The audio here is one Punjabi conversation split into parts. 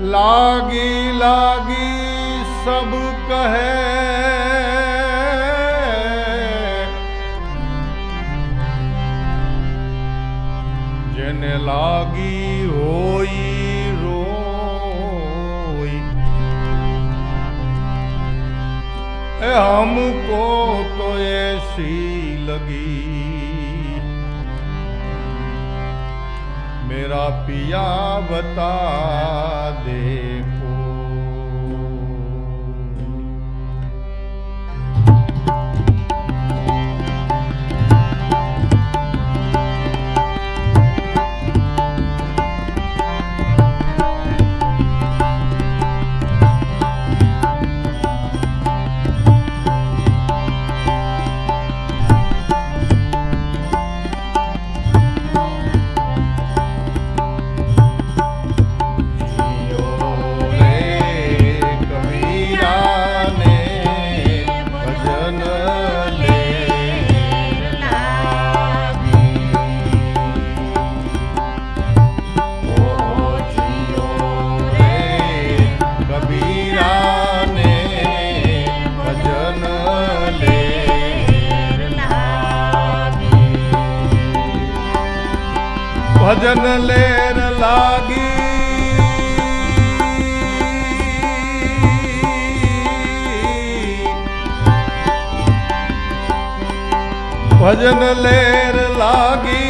ਲਾਗੀ ਲਾਗੀ ਸਭ ਕਹੇ। ਜਿਨ ਲਾਗੀ ਹੋਈ ਰੋਈ ਇਹ ਹਮ ਕੋ ਤੋਏ ਸੀ ਲਗੀ। ਮੇਰਾ ਪਿਆ ਬਤਾ ਦੇ। ਜਨ ਲੈਣ ਲਾਗੀ। ਭਜਨ ਲੈਣ ਲਾਗੀ।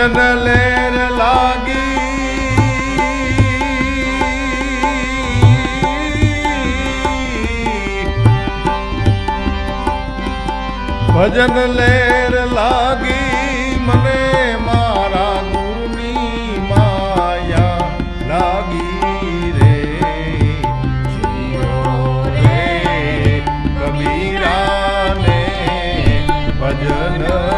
ભજન લેર લાગી ભજન લેર લાગી મને મારા ગુરુની માયા લાગી રે રે કબીરાને ભજન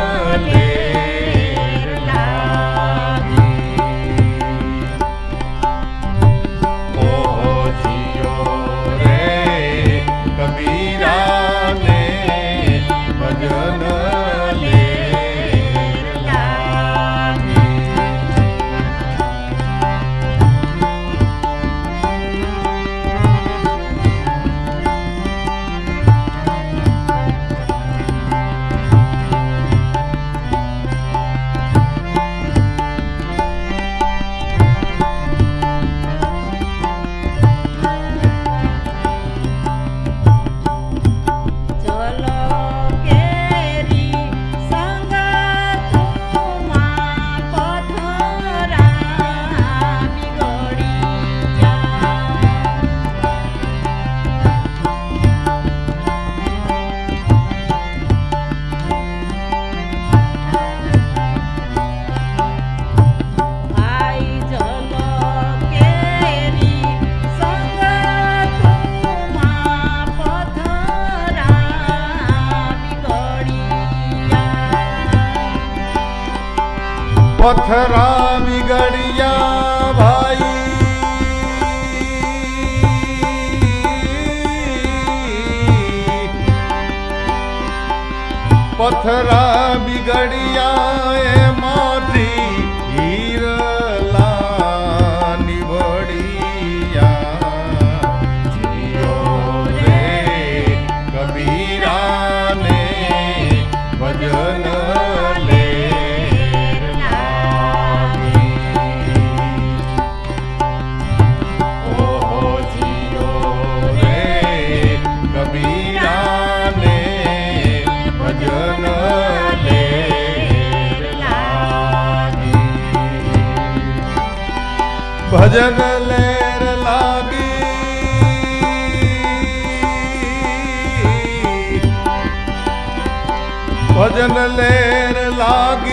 ਪਥਰਾ ਵਿਗੜਿਆ ਭਾਈ ਪਥਰਾ ਵਿਗੜਿਆ ਏ ਭਜਨ ਲੈਰ ਲਾਗੀ। ਭਜਨ ਲੈਰ ਲਾਗੀ।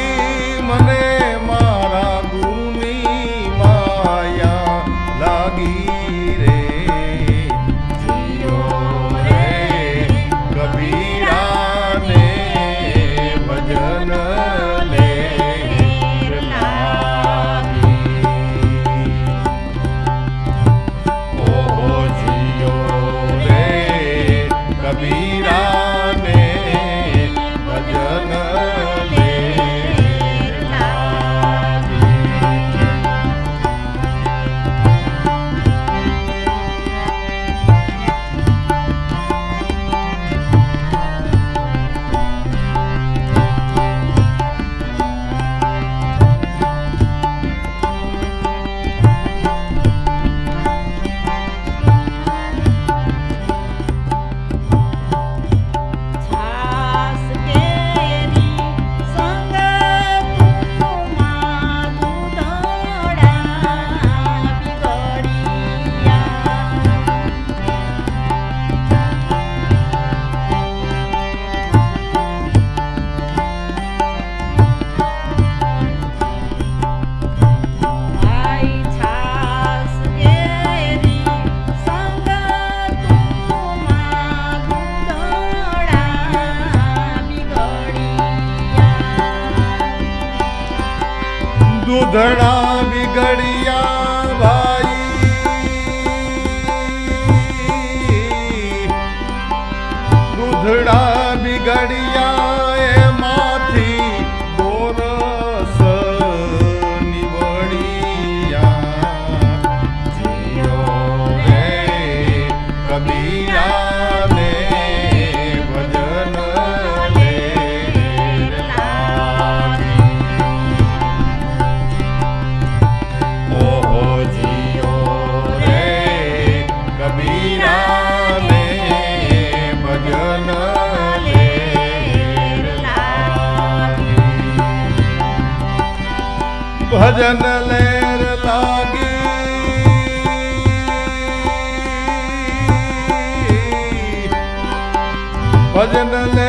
દણા ਭਜਨ ਲੈਰ ਲਾਗੇ। ਭਜਨ ਲੈ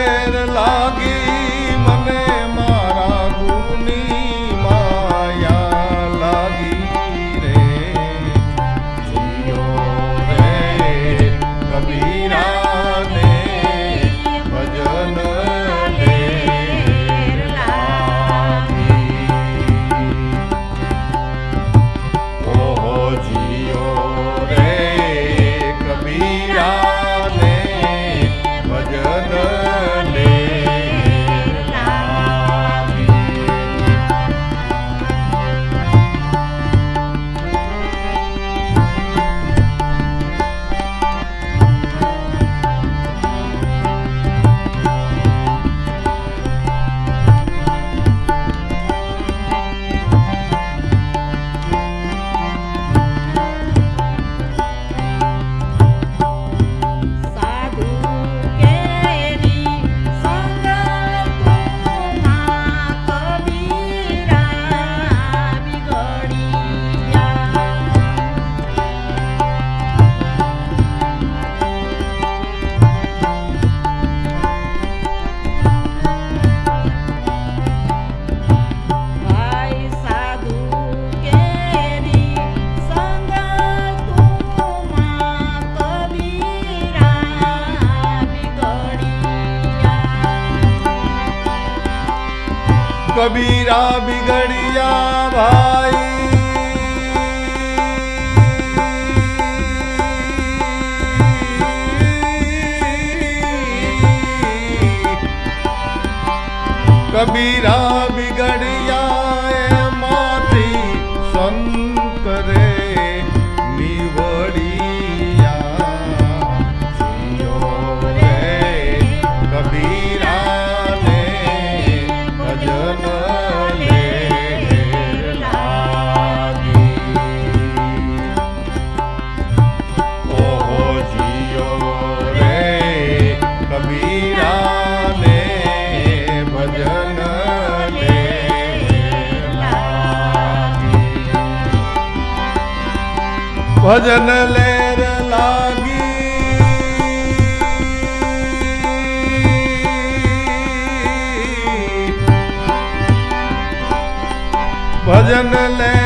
ਮੇਰਾ ਵਿਗੜਿਆ ਭਾਈ। ਕਬੀਰਾ ਭਜਨ ਲੈਰ ਲਾਗੀ। ਭਜਨ ਲੈ